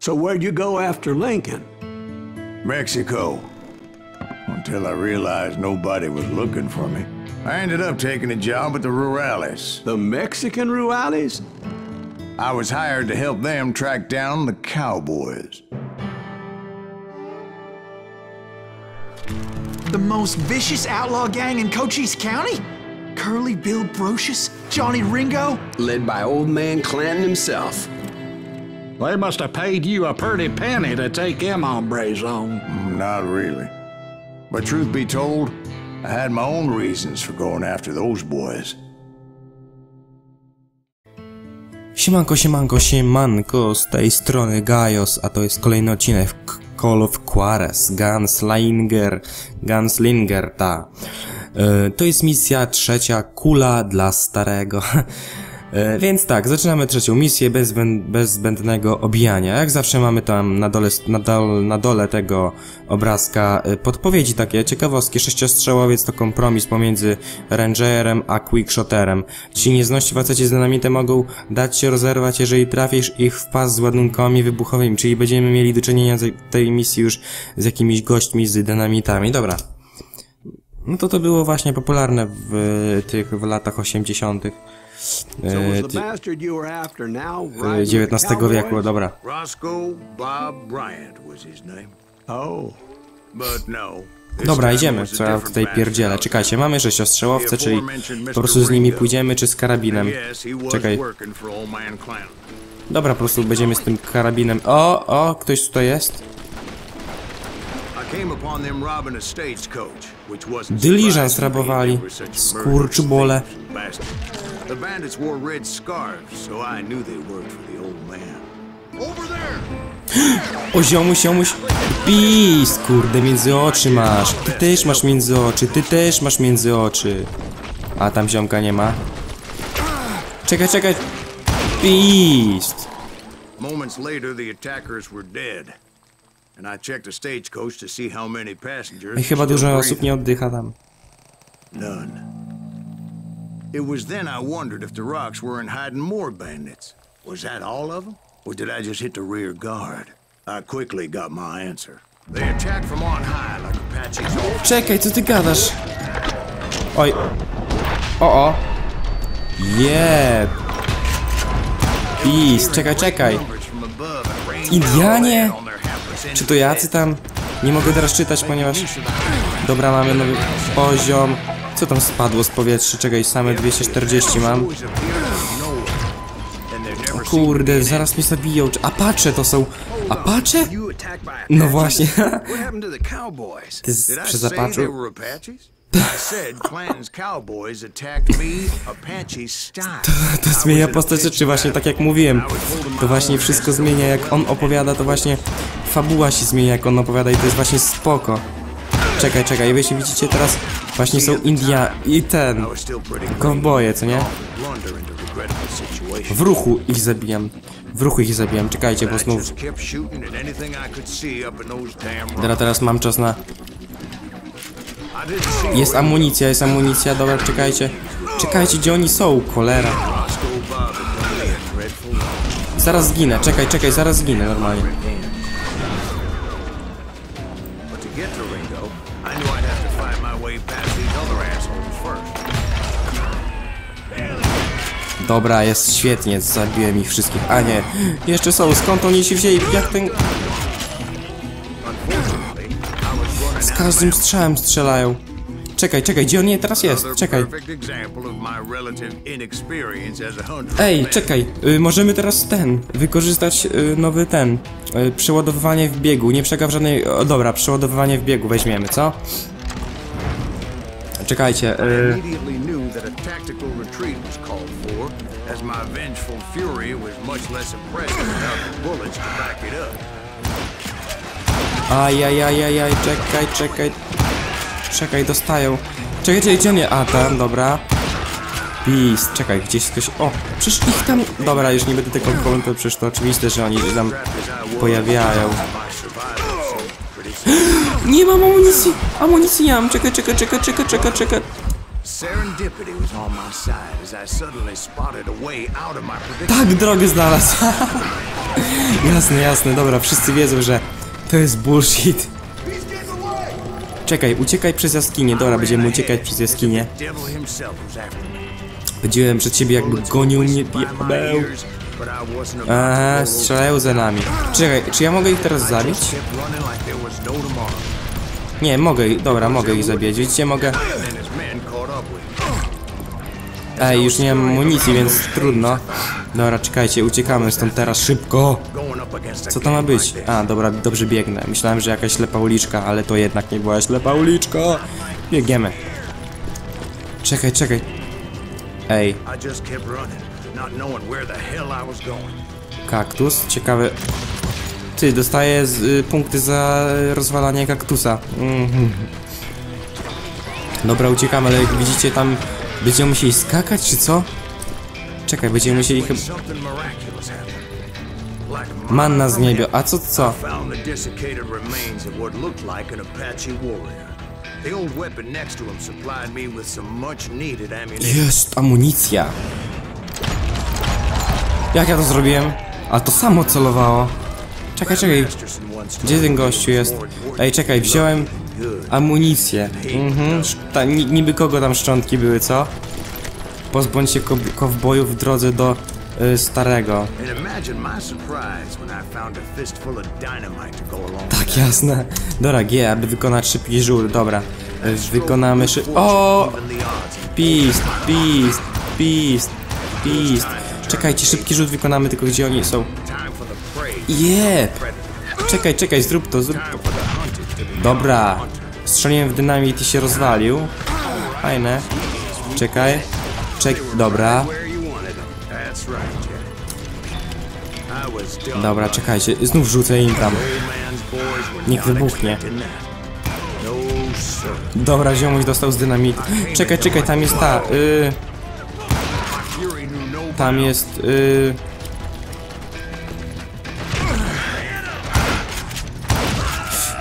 So where'd you go after Lincoln? Mexico. Until I realized nobody was looking for me. I ended up taking a job at the Rurales. The Mexican Rurales? I was hired to help them track down the cowboys. The most vicious outlaw gang in Cochise County? Curly Bill Brocious? Johnny Ringo? Led by old man Clanton himself. They must have paid you a pretty penny to take them hombres on. Mm, not really. But truth be told, I had my own reasons for going after those boys. Siemanko, siemanko, siemanko, z tej strony Gajos, a to jest kolejny odcinek K- Call of Juarez, Gunslinger, Gunslinger, ta. E, to jest misja trzecia, kula dla starego. E, więc tak, zaczynamy trzecią misję bez, bez zbędnego obijania. Jak zawsze mamy tam na dole, na, dole, na dole tego obrazka e, podpowiedzi takie, ciekawostki, sześciostrzałowiec to kompromis pomiędzy rangerem a quickshoterem. Ci niezności faceci z dynamitem mogą dać się rozerwać, jeżeli trafisz ich w pas z ładunkami wybuchowymi, czyli będziemy mieli do czynienia w tej misji już z jakimiś gośćmi z dynamitami. Dobra. No to to było właśnie popularne w e, tych w latach 80. So was E, the ty- bastard you were after now e, XIX wieku, dobra. Roscoe Bob Bryant was his name. Oh, But no. this Dobra, idziemy, co ja tutaj pierdzielę. Czekajcie, mamy sześciostrzałowce, czyli po prostu z nimi pójdziemy, czy z karabinem. Czekaj. Dobra, po prostu będziemy z tym karabinem. O, o, ktoś tutaj jest? Dyliżans rabowali. They The bandits wore red scarves, so I knew they worked for the old man. Over there! O, ziomuś, ziomuś. Pis, kurde, między oczy masz. Ty też masz między oczy, ty też masz między oczy. A tam ziomka nie ma. Czekaj, czekaj. Pist. Moments later, the attackers were dead. And I checked the stagecoach to see how many passengers I chyba dużo osób nie oddycha tam. None. It was then I wondered if the rocks weren't hiding more bandits. Was that all of them? Or did I just hit the rear guard? I quickly got my answer. They from on high like Apaches Czekaj, co ty gadasz? Oj. O, o. Jeb. Pis, czekaj, czekaj. Indianie? Czy to jacy tam? Nie mogę teraz czytać, ponieważ... Dobra, mamy nowy poziom. Co tam spadło z powietrza? Czekaj, same 240 mam. To Kurde, zaraz mnie zabiją. Apache to są... Apache? No właśnie. To? Ty przez Apache? style. To zmienia postać rzeczy, właśnie tak jak mówiłem. To właśnie wszystko zmienia, jak on opowiada, to właśnie fabuła się zmienia, jak on opowiada i to jest właśnie spoko. Czekaj, czekaj, wiecie, widzicie teraz właśnie są India i ten, kowboje, co nie? W ruchu ich zabijam. W ruchu ich zabijam, czekajcie, bo znów... rocks. Teraz, mam czas na... Jest amunicja, jest amunicja, dobra, czekajcie. Czekajcie, gdzie oni są, cholera. Zaraz zginę, czekaj, czekaj, zaraz zginę normalnie. I knew I'd have to find my way past these other assholes first. Dobra, jest świetnie, zabiłem ich wszystkich. A nie, jeszcze są, skąd oni się wzięli? Jak ten... Z każdym strzałem strzelają. Czekaj, czekaj, gdzie on nie teraz jest? Czekaj. Ej, czekaj, y, możemy teraz ten, wykorzystać y, nowy ten, y, przeładowywanie w biegu, nie przegaw żadnej, o dobra, przeładowywanie w biegu weźmiemy, co? Czekajcie, y, ajajajajaj, czekaj, czekaj, czekaj, dostają. Czekaj, czekaj, gdzie nie, a tam, dobra. Peace, czekaj, gdzieś ktoś, o, przecież ich tam, dobra, już nie będę tego komentował, przecież to oczywiste, że oni się tam pojawiają. Nie mam amunicji, amunicji nie mam, czekaj, czekaj, czekaj, czekaj, czekaj, czekaj. Serendipity was on my side as I suddenly spotted a way out of my predicament. Tak, drogę znalazł. Jasne, jasne, dobra, wszyscy wiedzą, że to jest bullshit. Czekaj, uciekaj przez jaskinię, dobra, będziemy uciekać przez jaskinię. Będziemy przed ciebie jakby gonił mnie diabeł. Roll strzelają za nami. Czekaj, czy ja mogę ich teraz zabić? Nie, mogę, ich- dobra, mogę ich zabić. Widzicie, mogę... Ej, już nie mam amunicji, więc trudno. Dobra, czekajcie, uciekamy stąd teraz szybko. Co to ma być? A, dobra, dobrze biegnę. Myślałem, że jakaś ślepa uliczka, ale to jednak nie była ślepa uliczka. Biegniemy. Czekaj, czekaj. Ej, kaktus, ciekawe. Ty, dostaję z, y, punkty za rozwalanie kaktusa. Mhm. Dobra, uciekamy, ale jak widzicie tam będziemy musieli skakać, czy co? Czekaj, będziemy musieli chyba... Manna z niebie, a co, co? Jest amunicja. Jak ja to zrobiłem? A to samo celowało. Czekaj, czekaj. Gdzie ten gościu jest? Ej, czekaj, wziąłem amunicję. Mhm. Ta, ni, niby kogo tam szczątki były, co? Pozbądź się ko kowbojów w drodze do starego. And imagine my surprise when I found a fistful of dynamite to go along Tak, jasne. Dobra, G, aby wykonać szybki żur. Dobra. Y, Wykonamy szy... O! Pist, pist, pist, pist. Czekajcie, szybki rzut wykonamy, tylko gdzie oni są. Jep! Czekaj, czekaj, zrób to, zrób to. Dobra. Strzeliłem w dynamit i się rozwalił. Fajne. Czekaj. Czek... Dobra. Dobra, czekajcie. Znów rzucę im tam. Niech wybuchnie. Dobra, ziomuś dostał z dynamitu. Czekaj, czekaj, tam jest ta... Y, tam jest... Y,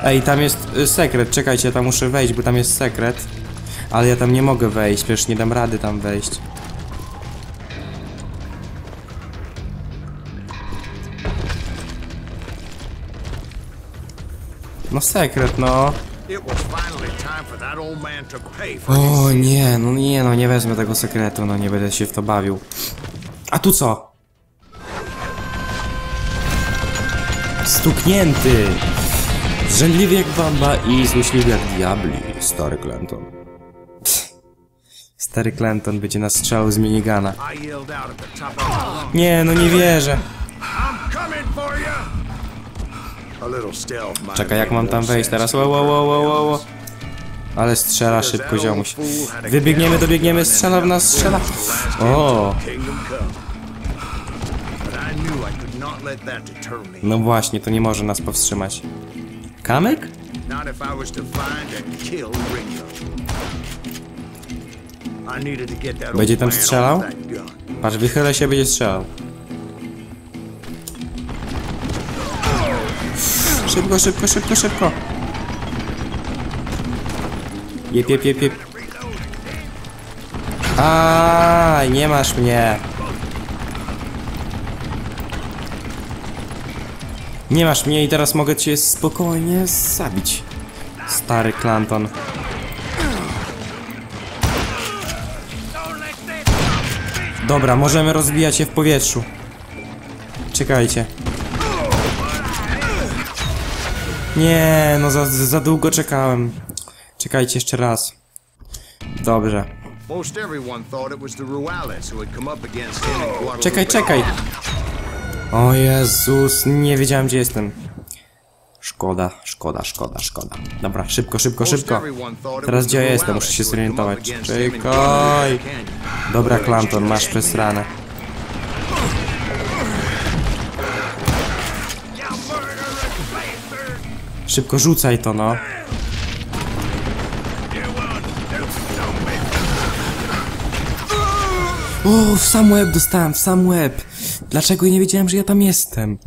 Ej, tam jest y, sekret, czekajcie, ja tam muszę wejść, bo tam jest sekret. Ale ja tam nie mogę wejść, przecież nie dam rady tam wejść. Pay for his O nie, no nie, no nie wezmę tego sekretu, no nie będę się w to bawił. A tu co? Stuknięty! Zrzędliwy jak bamba i złośliwy jak diabli, stary Clinton. Pff. Stary Clinton będzie nas strzelał z minigana. Nie, no nie wierzę. Czekaj, jak mam tam wejść teraz? Wow, wow, wow, wow, wow. Ale strzela szybko ziomuś. Wybiegniemy, dobiegniemy, strzela w nas, strzela. O! No właśnie, to nie może nas powstrzymać. That Będzie tam strzelał? Patrz, wychylę się, będzie strzelał. Szybko, szybko, szybko, szybko. Jep, jep, jep, jep. A, nie masz mnie. Nie masz mnie i teraz mogę cię spokojnie zabić. Stary Clanton. Dobra, możemy rozbijać się w powietrzu. Czekajcie. Nie, no za, za długo czekałem. Czekajcie jeszcze raz. Dobrze. Czekaj, czekaj. O Jezus, nie wiedziałem gdzie jestem. Szkoda, szkoda, szkoda, szkoda. Dobra, szybko, szybko, szybko. Teraz gdzie ja jestem, muszę się zorientować. Czekaj. Dobra, Clanton, masz przesrane. Szybko rzucaj to, no. O, w sam łeb dostałem, w sam łeb. Dlaczego nie wiedziałem, że ja tam jestem?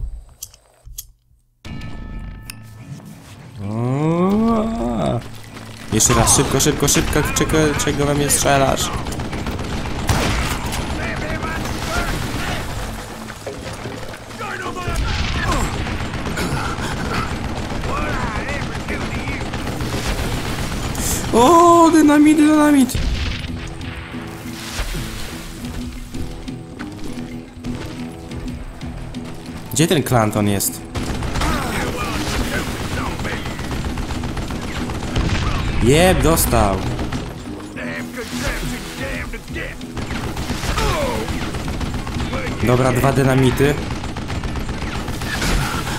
Jeszcze raz, szybko, szybko, szybko, czego, czego we mnie strzelasz? O, dynamit, dynamit! Gdzie ten Clanton jest? Jeb, dostał. Dobra, dwa dynamity.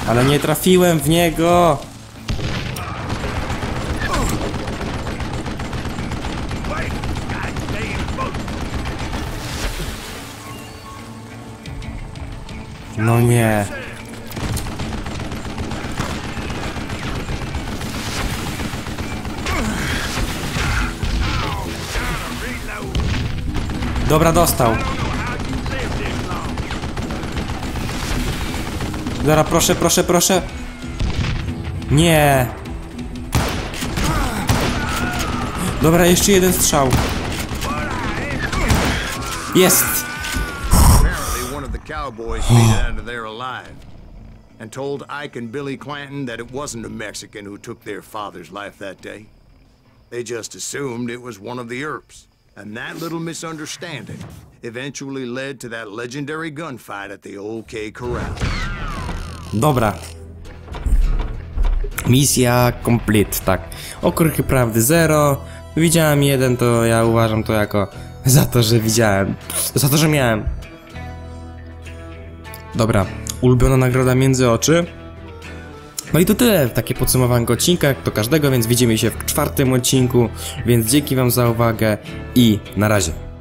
Ale nie trafiłem w niego. No nie. Dobra, dostał. Dobra, proszę, proszę, proszę. Nie. Dobra, jeszcze jeden strzał. Jest. One of the cowboys made it out of there alive. And told Ike and Billy Clanton that it wasn't a Mexican who took their father's life that day. They just assumed it was one of the Earps. And that little misunderstanding eventually led to that legendary gunfight at the Old K Corral. Dobra. Misja complete, tak. Okruchy prawdy 0. Widziałem jeden, to ja uważam to jako za to, że widziałem. Za to, że miałem. Dobra. Ulubiona nagroda między oczy. No i to tyle, takie podsumowanie odcinka, jak to każdego, więc widzimy się w czwartym odcinku, więc dzięki wam za uwagę i na razie.